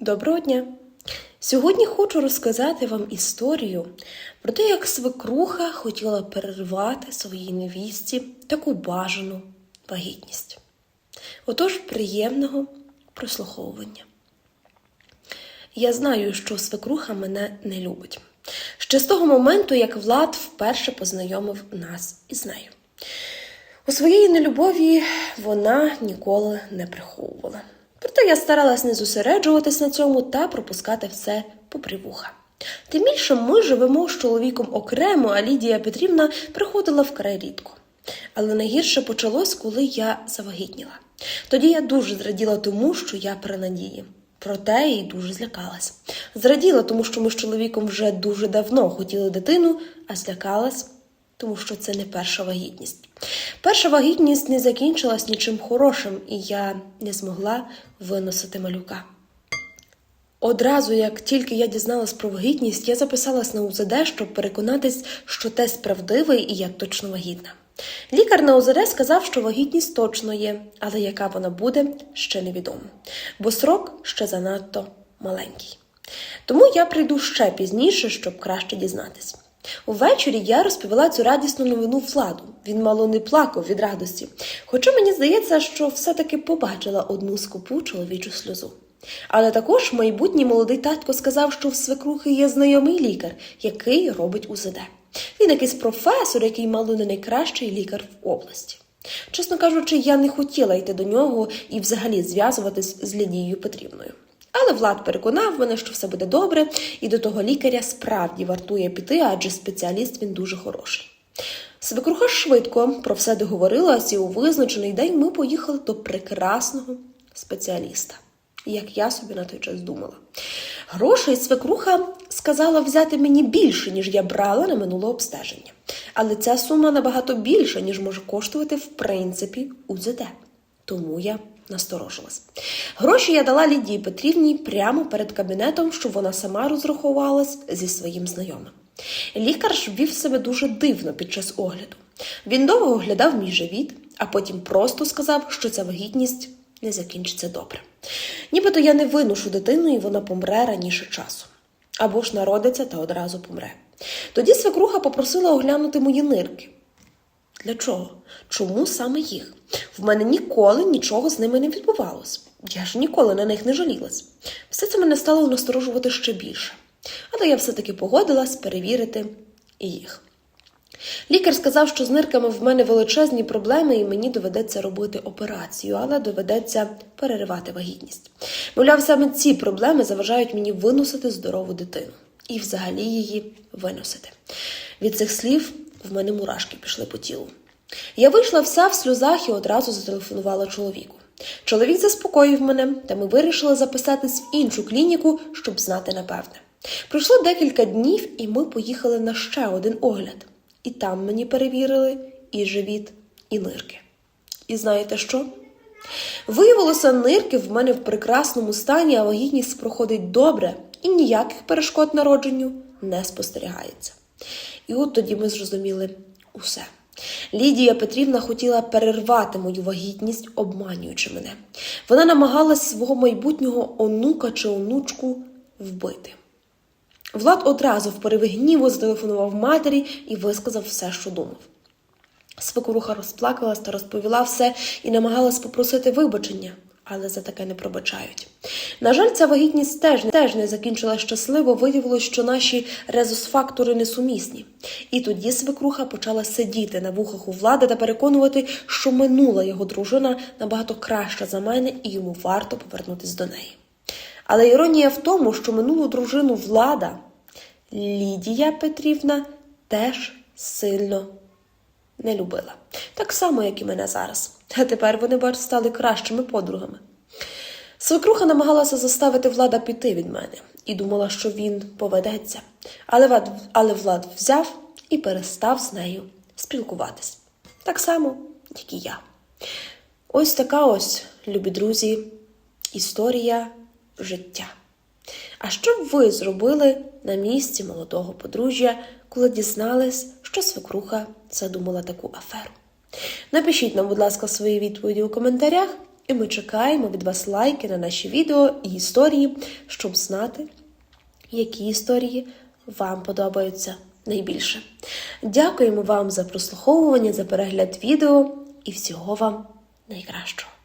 Доброго дня! Сьогодні хочу розказати вам історію про те, як свекруха хотіла перервати своїй невістці таку бажану вагітність. Отож, приємного прослуховування. Я знаю, що свекруха мене не любить. Ще з того моменту, як Влад вперше познайомив нас із нею. У своїй нелюбові вона ніколи не приховувала. Проте я старалась не зосереджуватись на цьому та пропускати все попри вуха. Тим більше ми живемо з чоловіком окремо, а Лідія Петрівна приходила вкрай рідко. Але найгірше почалось, коли я завагітніла. Тоді я дуже зраділа тому, що я при надії. Проте і дуже злякалась. Зраділа, тому що ми з чоловіком вже дуже давно хотіли дитину, а злякалась, тому що це не перша вагітність. Перша вагітність не закінчилась нічим хорошим, і я не змогла виносити малюка. Одразу, як тільки я дізналась про вагітність, я записалась на УЗД, щоб переконатись, що тест правдивий і я точно вагітна. Лікар на УЗД сказав, що вагітність точно є, але яка вона буде, ще невідомо, бо срок ще занадто маленький. Тому я прийду ще пізніше, щоб краще дізнатись. Увечері я розповіла цю радісну новину Владу. Він мало не плакав від радості. Хоча мені здається, що все-таки побачила одну скупу чоловічу сльозу. Але також майбутній молодий татко сказав, що в свекрухи є знайомий лікар, який робить УЗД. Він якийсь професор, який мало не найкращий лікар в області. Чесно кажучи, я не хотіла йти до нього і взагалі зв'язуватись з Лідією Петрівною. Але Влад переконав мене, що все буде добре, і до того лікаря справді вартує піти, адже спеціаліст він дуже хороший. Свекруха швидко про все договорилась, і у визначений день ми поїхали до прекрасного спеціаліста, як я собі на той час думала. Грошей свекруха сказала взяти мені більше, ніж я брала на минуле обстеження. Але ця сума набагато більша, ніж може коштувати в принципі УЗД. Тому я насторожилась. Гроші я дала Лідії Петрівні прямо перед кабінетом, щоб вона сама розрахувалась зі своїм знайомим. Лікар ж вів себе дуже дивно під час огляду. Він довго оглядав мій живіт, а потім просто сказав, що ця вагітність не закінчиться добре. Нібито я не виношу дитину, і вона помре раніше часу. Або ж народиться та одразу помре. Тоді свекруха попросила оглянути мої нирки. Для чого? Чому саме їх? В мене ніколи нічого з ними не відбувалось. Я ж ніколи на них не жалілась. Все це мене стало насторожувати ще більше. Але я все-таки погодилась перевірити їх. Лікар сказав, що з нирками в мене величезні проблеми, і мені доведеться робити операцію, але доведеться переривати вагітність. Мовляв, саме ці проблеми заважають мені виносити здорову дитину і взагалі її виносити. Від цих слів в мене мурашки пішли по тілу. Я вийшла вся в сльозах і одразу зателефонувала чоловіку. Чоловік заспокоїв мене, та ми вирішили записатись в іншу клініку, щоб знати напевне. Пройшло декілька днів, і ми поїхали на ще один огляд. І там мені перевірили і живіт, і нирки. І знаєте що? Виявилося, нирки в мене в прекрасному стані, а вагітність проходить добре, і ніяких перешкод народженню не спостерігається. І от тоді ми зрозуміли усе. Лідія Петрівна хотіла перервати мою вагітність, обманюючи мене. Вона намагалась свого майбутнього онука чи онучку вбити. Влад одразу в пориві гніву зателефонував матері і висказав все, що думав. Свекруха розплакалась та розповіла все і намагалась попросити вибачення, але за таке не пробачають. На жаль, ця вагітність теж, теж не закінчила щасливо, виявилось, що наші резус-фактори несумісні. І тоді свекруха почала сидіти на вухах у влади та переконувати, що минула його дружина набагато краща за мене і йому варто повернутися до неї. Але іронія в тому, що минулу дружину влада Лідія Петрівна теж сильно не любила. Так само, як і мене зараз. А тепер вони стали кращими подругами. Свекруха намагалася заставити влада піти від мене і думала, що він поведеться. Але але Влад взяв і перестав з нею спілкуватись. Так само, як і я. Ось така ось, любі друзі, історія життя. А що б ви зробили на місці молодого подружжя, коли дізнались, що свекруха задумала таку аферу? Напишіть нам, будь ласка, свої відповіді у коментарях, І ми чекаємо від вас лайки на наші відео і історії, щоб знати, які історії вам подобаються найбільше. Дякуємо вам за прослуховування, за перегляд відео і всього вам найкращого.